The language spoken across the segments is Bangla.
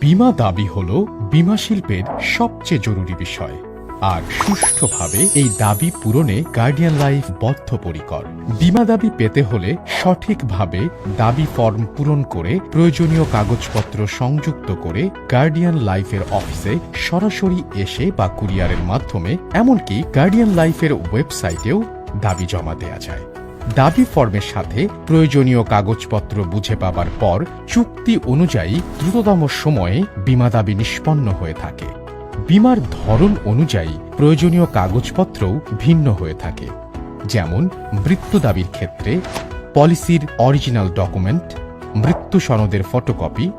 বীমা দাবি হল বিমা শিল্পের সবচেয়ে জরুরি বিষয়। আর সুষ্ঠুভাবে এই দাবি পূরণে গার্ডিয়ান লাইফ বদ্ধপরিকর। বীমা দাবি পেতে হলে সঠিকভাবে দাবি ফর্ম পূরণ করে প্রয়োজনীয় কাগজপত্র সংযুক্ত করে গার্ডিয়ান লাইফের অফিসে সরাসরি এসে বা কুরিয়ারের মাধ্যমে, এমনকি গার্ডিয়ান লাইফের ওয়েবসাইটেও দাবি জমা দেয়া যায়। দাবি ফর্মের সাথে প্রয়োজনীয় কাগজপত্র বুঝে পাবার পর চুক্তি অনুযায়ী দ্রুততম সময়ে বীমা দাবি নিষ্পন্ন হয়ে থাকে। বিমার ধরন অনুযায়ী প্রয়োজনীয় কাগজপত্রও ভিন্ন হয়ে থাকে। যেমন, মৃত্যু দাবির ক্ষেত্রে, পলিসির অরিজিনাল ডকুমেন্ট, মৃত্যু সনদের ফটোকপি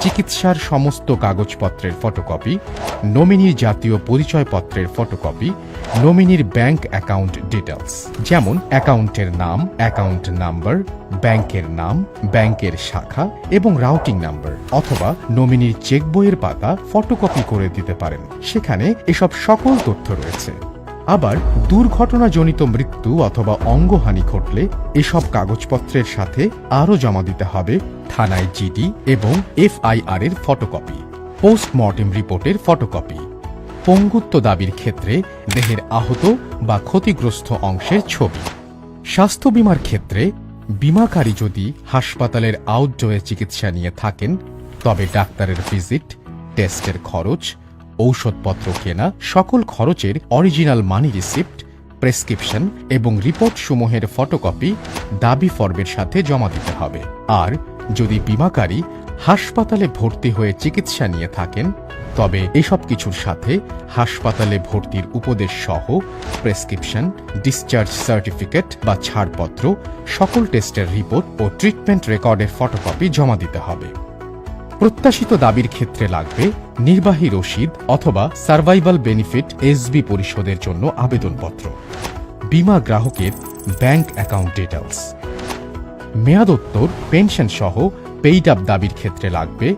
চিকিৎসার সমস্ত কাগজপত্রের ফটোকপি, নমিনির জাতীয় পরিচয়পত্রের ফটোকপি, নমিনির ব্যাংক অ্যাকাউন্ট ডিটেলস, যেমন অ্যাকাউন্টের নাম, অ্যাকাউন্ট নাম্বার, ব্যাংকের নাম, ব্যাংকের শাখা এবং রাউটিং নাম্বার, অথবা নমিনির চেক বইয়ের পাতা ফটোকপি করে দিতে পারেন। সেখানে এসব সকল তথ্য রয়েছে। আবার দুর্ঘটনাজনিত মৃত্যু অথবা অঙ্গহানি ঘটলে এসব কাগজপত্রের সাথে আরও জমা দিতে হবে থানায় জিডি এবং এফআইআর এর ফটোকপি, পোস্টমর্টেম রিপোর্টের ফটোকপি। পঙ্গুত্ব দাবির ক্ষেত্রে দেহের আহত বা ক্ষতিগ্রস্ত অংশের ছবি। স্বাস্থ্য বীমার ক্ষেত্রে বীমাকারী যদি হাসপাতালের আউটডোরে চিকিৎসা নিয়ে থাকেন, তবে ডাক্তারের ভিজিট, টেস্টের খরচ ঔষধপত্র কেনা, সকল খরচের অরিজিনাল মানি রিসিপ্ট, প্রেসক্রিপশন এবং রিপোর্ট সমূহের ফটোকপি দাবি ফর্মের সাথে জমা দিতে হবে। আর যদি বীমাকারী হাসপাতালে ভর্তি হয়ে চিকিৎসা নিয়ে থাকেন, তবে এসব কিছুর সাথে হাসপাতালে ভর্তির উপদেশ সহ প্রেসক্রিপশন, ডিসচার্জ সার্টিফিকেট বা ছাড়পত্র, সকল টেস্টের রিপোর্ট ও ট্রিটমেন্ট রেকর্ডের ফটোকপি জমা দিতে হবে। প্রত্যাশিত দাবির ক্ষেত্রে লাগবে নির্বাহী রসিদ অথবা সার্ভাইভাল বেনিফিট এসবি পরিশোধের জন্য আবেদনপত্র। বীমা গ্রাহকের ব্যাংক অ্যাকাউন্ট ডিটেলস মেয়াদোত্তর, পেনশন সহ পেইড আপ দাবির ক্ষেত্রে লাগবে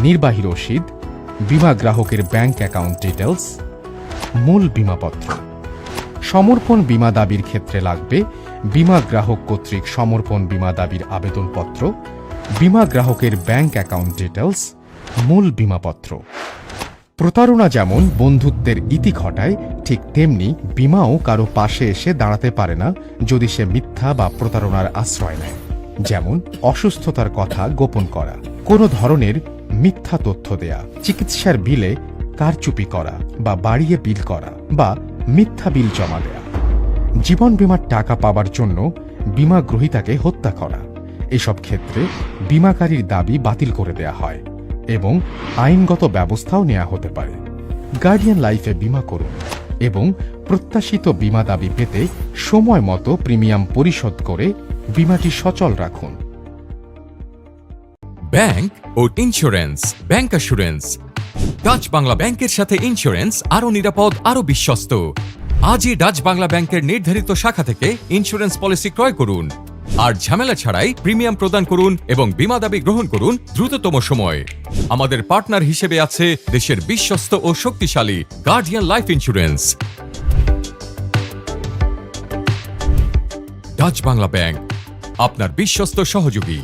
নির্বাহী রসিদ, বিমা গ্রাহকের ব্যাংক অ্যাকাউন্ট ডিটেলস মূল বিমাপত্র। সমর্পণ বিমা দাবির ক্ষেত্রে লাগবে বীমা গ্রাহক কর্তৃক সমর্পণ বীমা দাবির আবেদনপত্র, বিমা গ্রাহকের ব্যাংক অ্যাকাউন্ট ডিটেলস মূল বিমাপত্র। প্রতারণা যেমন বন্ধুত্বের ইতি ঘটায়, ঠিক তেমনি বীমাও কারও পাশে এসে দাঁড়াতে পারে না যদি সে মিথ্যা বা প্রতারণার আশ্রয় নেয়। যেমন অসুস্থতার কথা গোপন করা, কোনো ধরনের মিথ্যা তথ্য দেয়া, চিকিৎসার বিলে কারচুপি করা বা বাড়িয়ে বিল করা বা মিথ্যা বিল জমা দেয়া। জীবন বীমার টাকা পাবার জন্য বীমা গ্রহীতাকে হত্যা করা। এসব ক্ষেত্রে বীমাকারীর দাবি বাতিল করে দেয়া হয় এবং আইনগত ব্যবস্থাও নেওয়া হতে পারে। গার্ডিয়ান লাইফে বিমা করুন এবং প্রত্যাশিত বীমা দাবি পেতে সময় মতো প্রিমিয়াম পরিশোধ করে বীমাটি সচল রাখুন। ব্যাংক ও insurance, bank assurance. Dutch Bangla ব্যাংকের সাথে ইন্স্যুরেন্স আরও নিরাপদ, আরও বিশ্বস্ত। আজই ডাচ বাংলা ব্যাংকের নির্ধারিত শাখা থেকে ইন্স্যুরেন্স পলিসি ক্রয় করুন। আর ঝামেলা ছাড়াই প্রিমিয়াম প্রদান করুন এবং বীমা দাবি গ্রহণ করুন দ্রুততম সময়ে। আমাদের পার্টনার হিসেবে আছে দেশের বিশ্বস্ত ও শক্তিশালী Guardian Life Insurance Dutch Bangla bank, আপনার বিশ্বস্ত সহযোগী।